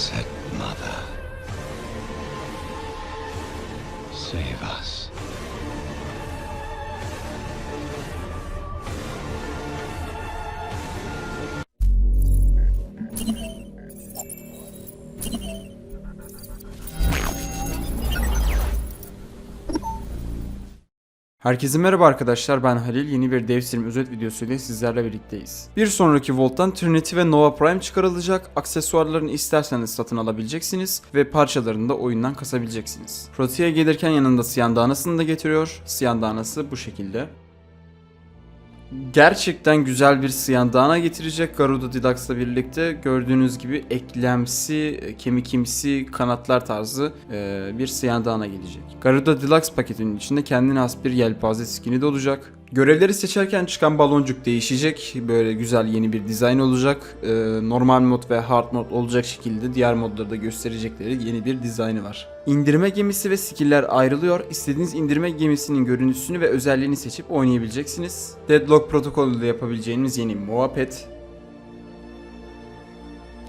Blessed Mother, save us. Herkese merhaba arkadaşlar ben Halil yeni bir Devstream özet videosuyla sizlerle birlikteyiz. Bir sonraki Volt'tan Trinity ve Nova Prime çıkarılacak, aksesuarlarını isterseniz satın alabileceksiniz ve parçalarını da oyundan kasabileceksiniz. Protea'ya gelirken yanında Siyan Danası'nı da getiriyor. Siyan Danası bu şekilde. Gerçekten güzel bir Siyandana getirecek Garuda Deluxe'la birlikte. Gördüğünüz gibi eklemsi, kemikimsi kanatlar tarzı e, bir Siyandana gelecek. Garuda Deluxe paketinin içinde kendine has bir yelpaze skini de olacak. Görevleri seçerken çıkan baloncuk değişecek. Böyle güzel yeni bir dizayn olacak. E, normal mod ve hard mod olacak şekilde diğer modları da gösterecekleri yeni bir dizaynı var. İndirme gemisi ve skill'ler ayrılıyor. İstediğiniz indirme gemisinin görüntüsünü ve özelliğini seçip oynayabileceksiniz. Deadlock protokolü de yapabileceğiniz yeni MOA pet.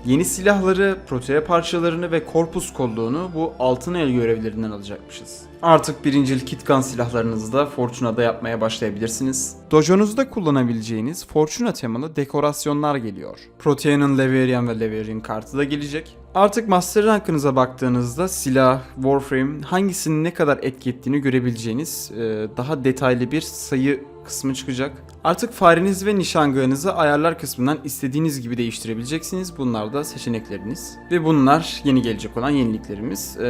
Yeni silahları, protea parçalarını ve korpus kolluğunu bu altın el görevlerinden alacakmışız. Artık birincil kitkan silahlarınızı da Fortuna'da yapmaya başlayabilirsiniz. Dojo'nuzda kullanabileceğiniz Fortuna temalı dekorasyonlar geliyor. Protea'nın Leverian ve Leverian kartı da gelecek. Artık Master Rank'ınıza baktığınızda silah, Warframe hangisinin ne kadar etki ettiğini görebileceğiniz e, daha detaylı bir sayı kısmı çıkacak. Artık fareniz ve nişangahınızı ayarlar kısmından istediğiniz gibi değiştirebileceksiniz. Bunlar da seçenekleriniz. Ve bunlar yeni gelecek olan yeniliklerimiz. Ee,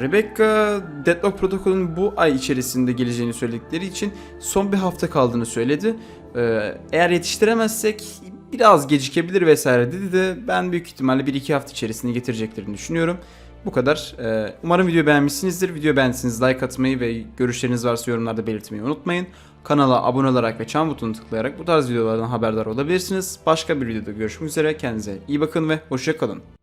Rebecca Deadlock protokolün bu ay içerisinde geleceğini söyledikleri için son bir hafta kaldığını söyledi. Ee, eğer yetiştiremezsek biraz gecikebilir vesaire dedi de ben büyük ihtimalle 1-2 hafta içerisinde getireceklerini düşünüyorum. Bu kadar. Ee, umarım videoyu beğenmişsinizdir. Video beğendiyseniz like atmayı ve görüşleriniz varsa yorumlarda belirtmeyi unutmayın. Kanala abone olarak ve çan butonunu tıklayarak bu tarz videolardan haberdar olabilirsiniz. Başka bir videoda görüşmek üzere. Kendinize iyi bakın ve hoşça kalın.